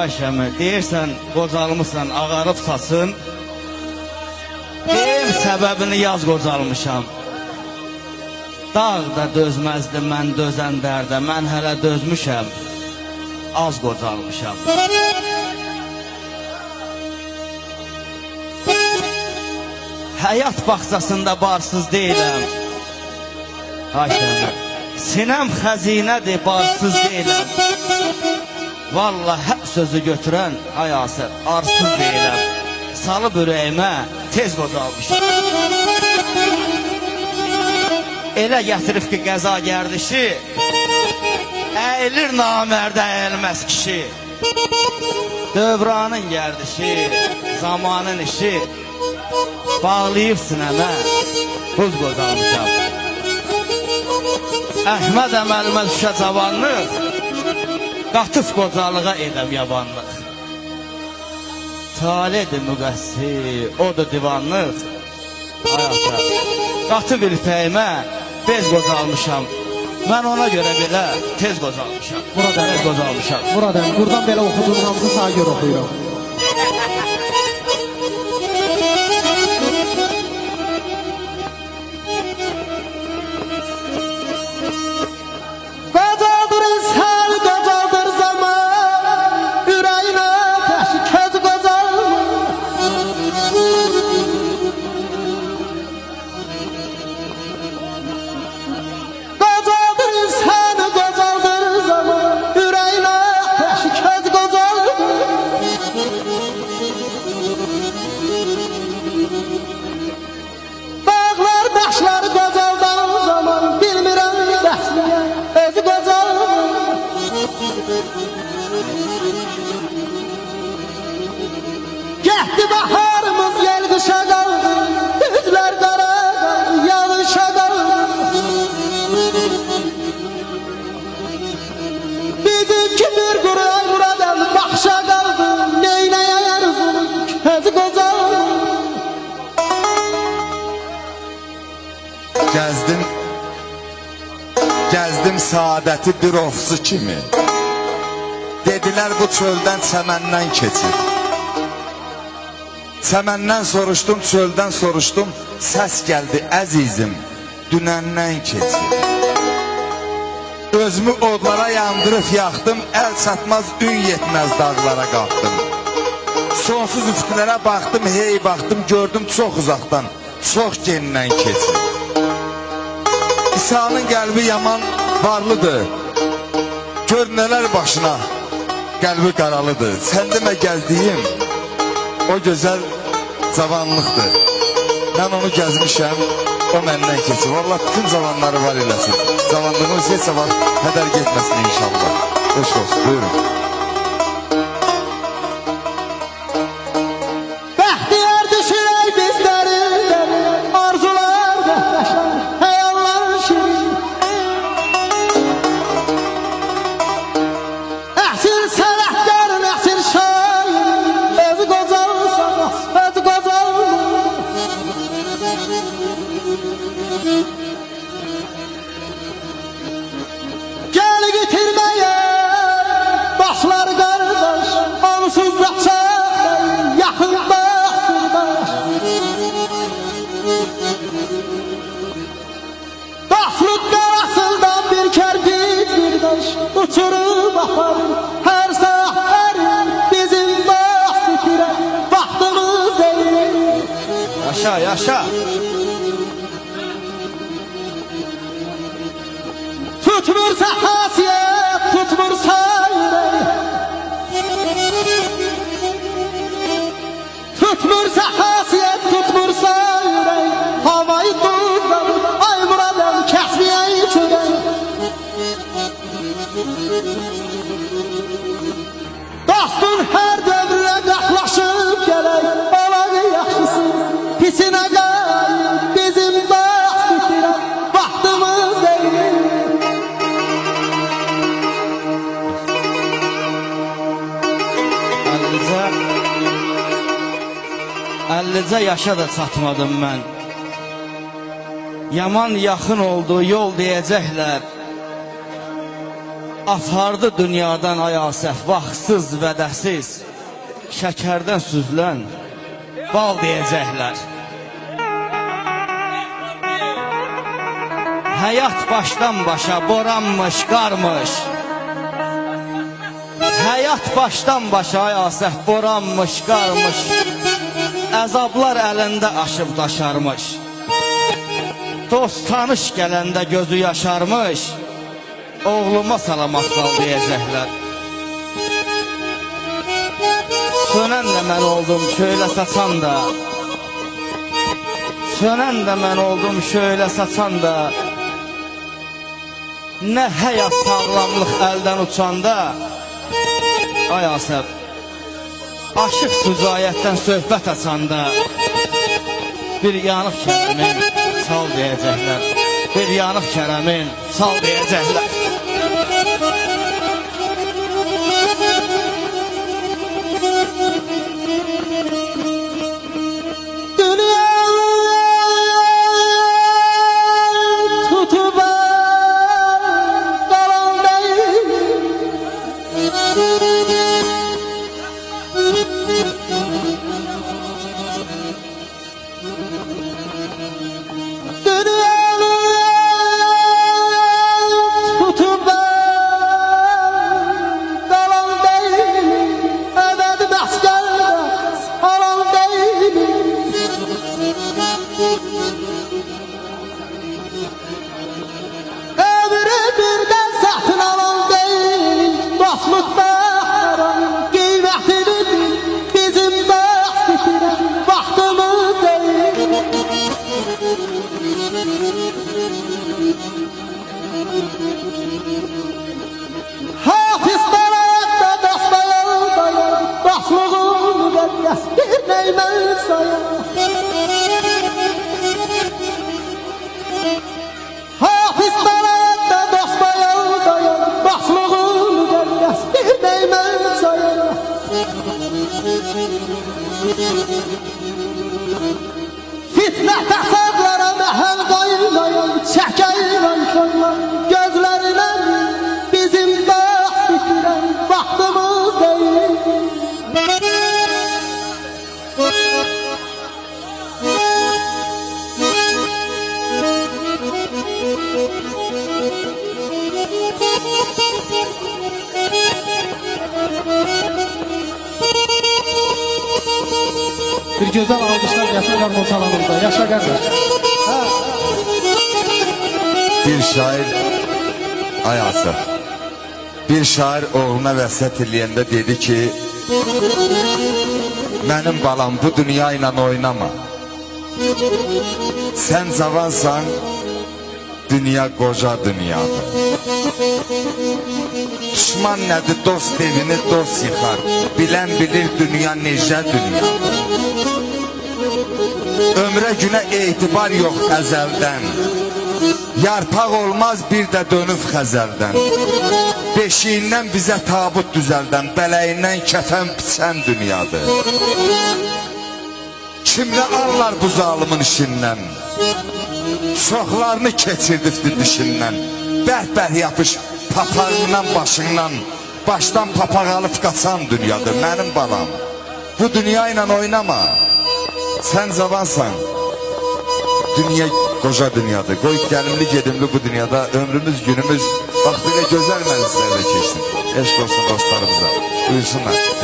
Ayşəmi, deyirsən qocalmısan, ağarıb saçın. Deyim səbəbini yaz qocalmışam. Dağ da dözməzdi mən dözən dərdə, mən hələ dözmüşəm. Az qocalmışam. Həyat bağçasında barsız deyiləm. Ayşəmi, sinəm xəzinədir, barsız deyiləm. Vallahi hep sözü götürən ayası arsız deyiləm. Salıb ürəyimə tez qocalmışam. Elə gətirib ki qəza gərdişi Əyilir namərdə əyilməz kişi Dövranın gərdişi Zamanın işi Bağlayıb sinəmə Buz qocalmışam Əhməd əməlimə düşə cavanlıq Qatıb qocalığa edəm yabanlıq. Taledir müqəssir, odur divanlıq. Hayata Qatıb ilpəyimə bez qocalmışam. Mən ona görə belə tez qocalmışam. Burada. Tez qocalmışam. Buradan, buradan belə oxuduğun hamısı sağa görə oxuyuram. Saadəti bir ofsu kimi. Dedilər bu çöldən çəməndən keçir. Çəməndən soruşdum, çöldən soruşdum Səs gəldi əzizim Dünəndən keçir. Özümü odlara yandırıb yaxdım Əl çatmaz, ün yetməz dağlara qalxdım. Sonsuz üfüqlərə baxdım, hey baxdım Gördüm çox uzaqdan, çox gendən keçir. İsa'nın qəlbi yaman varlıdır. Gör nələr başına qəlbi qaralıdır. Sən demə gəldiyim o gözəl cavanlıqdır. Mən onu gəzmişəm, o məndən keçir. Vallahi bütün cavanları var eləsin. Cavanlığımız heç zaman hədər getməsin inşallah. Xoş olsun, buyurun. Yaşa, yaşa. Tutmursa hasiyet, 50-cə yaşa da çatmadım mən. Yaman yaxın oldu yol deyəcəklər. Apardı dünyadan ayasəf Vaxtsız vədəsiz. Şəkərdən süzlən Bal deyəcəklər. Həyat başdan başa Boranmış, qarmış. Həyat başdan başa ayasəf Boranmış, qarmış. Əzablar əlində aşıb daşarmış. Dost tanış gələndə gözü yaşarmış. Oğluma salamat qal deyəcəklər. Sönən də mən oldum şöyle saçan da. Sönən də mən oldum şöyle saçan da. Nə həyat sağlamlıq əldən uçanda Ay Asəb Aşıq sücayətdən söhbət açanda Bir yanıq kərəmin sal deyəcəklər Bir yanıq kərəmin sal deyəcəklər gözəl alqışlar gəlsin qarmon salonunda. Yaşa qardaş. Bir şair ay Asaf. Bir şair oğluna vəsiyyət eləyəndə dedi ki, Mənim balam bu dünya ilə oynama. Sən cavansan, dünya qoca dünyadır. Düşman nədir, dost evini dost yıxar. Bilən bilir dünya necə dünyadır. Ömrə günə etibar yox əzəldən. Yarpaq olmaz bir də dönüb xəzəldən. Beşiyindən bizə tabut düzəldən, bələyindən kəfən piçən dünyadır. Kimlə anlar bu zalımın işindən? Çoxlarını keçirdibdi dişindən. Bərk-bərk yapış papağından başından, başdan papaq alıb qaçan dünyadır mənim balam. Bu dünya ilə oynama. Sən zavansan. Dünya qoca dünyadır. Qoy gəlimli gedimli bu dünyada ömrümüz, günümüz vaxtilə gözəl məclislərdə keçsin. Eşq olsun dostlarımıza. Buyursunlar.